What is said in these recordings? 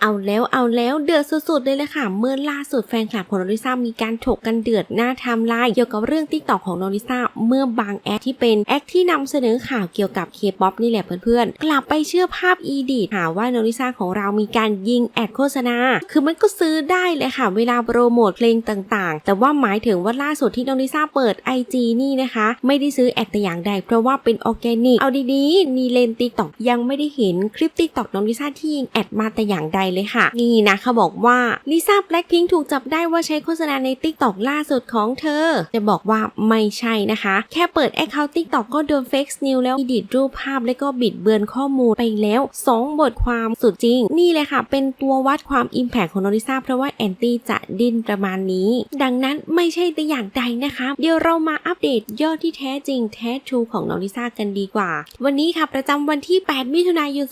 เอาแล้วเอาแล้วเดือดสุดๆเลยเลยค่ะ เมื่อล่าสุดแฟนคลับของโนริซ่ามีการถกกันเดือดหน้าไทม์ไลน์เกี่ยวกับเรื่องติ๊กต็อกของโนริซ่าเมื่อบางแอคที่เป็นแอคที่นำเสนอข่าวเกี่ยวกับเคป๊อปนี่แหละเพื่อนๆ กลับไปเชื่อภาพอีดิทหาว่าโนริซ่าของเรามีการยิงแอดโฆษณา คือมันก็ซื้อได้เลยค่ะ เวลาโปรโมทเพลงต่างๆ แต่ว่าหมายถึงว่าล่าสุดที่โนริซ่าเปิด IG นี่นะคะ ไม่ได้ซื้อแอดแต่อย่างใด เพราะว่าเป็นออร์แกนิกเอาดีๆนี่เลนติ๊กต็อกยังไม่ได้เห็นคลิปติ๊กต็อกน้องลิซ่าที่ยิงแอดมาแต่อย่างใดเลยค่ะ นี่นะเขาบอกว่าลิซ่าแบล็คพิงถูกจับได้ว่าใช้โฆษณาในติ๊กต็อกล่าสุดของเธอ จะบอกว่าไม่ใช่นะคะ แค่เปิดแอคเคาท์ติ๊กต็อกก็โดนเฟกซ์นิวแล้วดิดรูปภาพและก็บิดเบือนข้อมูลไปแล้ว 2 บทความสุดจริง นี่เลยค่ะ เป็นตัววัดความอิมแพคของนลิซ่าเพราะว่าแอนตี้จะดิ้นประมาณนี้ ดังนั้นไม่ใช่แต่อย่างใดนะคะ เดี๋ยวเรามาอัปเดตยอดที่แท้จริงแท้ทรูของน้องลิซ่ากันดีกว่า วันนี้ค่ะประจำวันที่ 8 มิถุนายน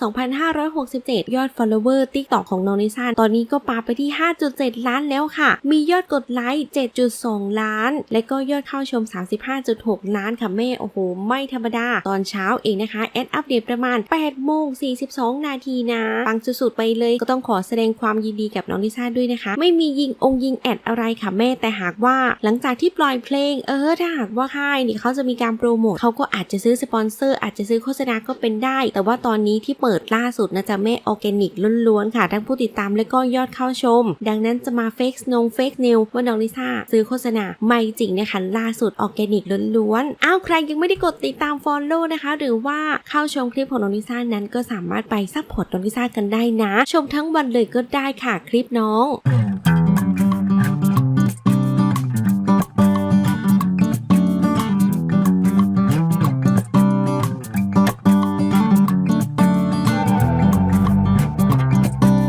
2567 ยอด follower TikTok ของน้องลิซ่าตอนนี้ก็ปาไปที่ 5.7 ล้านแล้วค่ะ มียอดกดไลค์ 7.2 ล้าน และก็ยอดเข้าชม 35.6 ล้านค่ะแม่โอ้โห ไม่ธรรมดา ตอนเช้าเองนะคะ แอดอัปเดตประมาณ8โมง42 นาทีนะปังสุดๆไปเลยก็ต้องขอแสดงความยินดีกับน้องลิซ่าด้วยนะคะ ไม่มียิงองค์ยิงแอดอะไรค่ะแม่แต่หากว่าหลังจากที่ปล่อยเพลงเออถ้าหากว่าค่ายนี่เขาจะมีการโปรโมทเขาก็อาจจะซื้อสปอนเซอร์อาจจะซื้อโฆษณาก็เป็นได้ แต่ว่าตอนนี้ที่เปิดล่าสุดนะจะแม่ออร์แกนิกล้วนๆค่ะทั้งผู้ติดตามและก็ยอดเข้าชม ดังนั้นจะมาเฟกนงเฟกนิวว่าน้องลิซ่าซื้อโฆษณาไม่จริงนะคะล่าสุดออร์แกนิกล้วนๆ อ้าวใครยังไม่ได้กดติดตามฟอลโล่นะคะ หรือว่าเข้าชมคลิปของน้องลิซ่านั้นก็สามารถไปซัพพอร์ตน้องลิซ่ากันได้นะ ชมทั้งวันเลยก็ได้ค่ะคลิปน้อง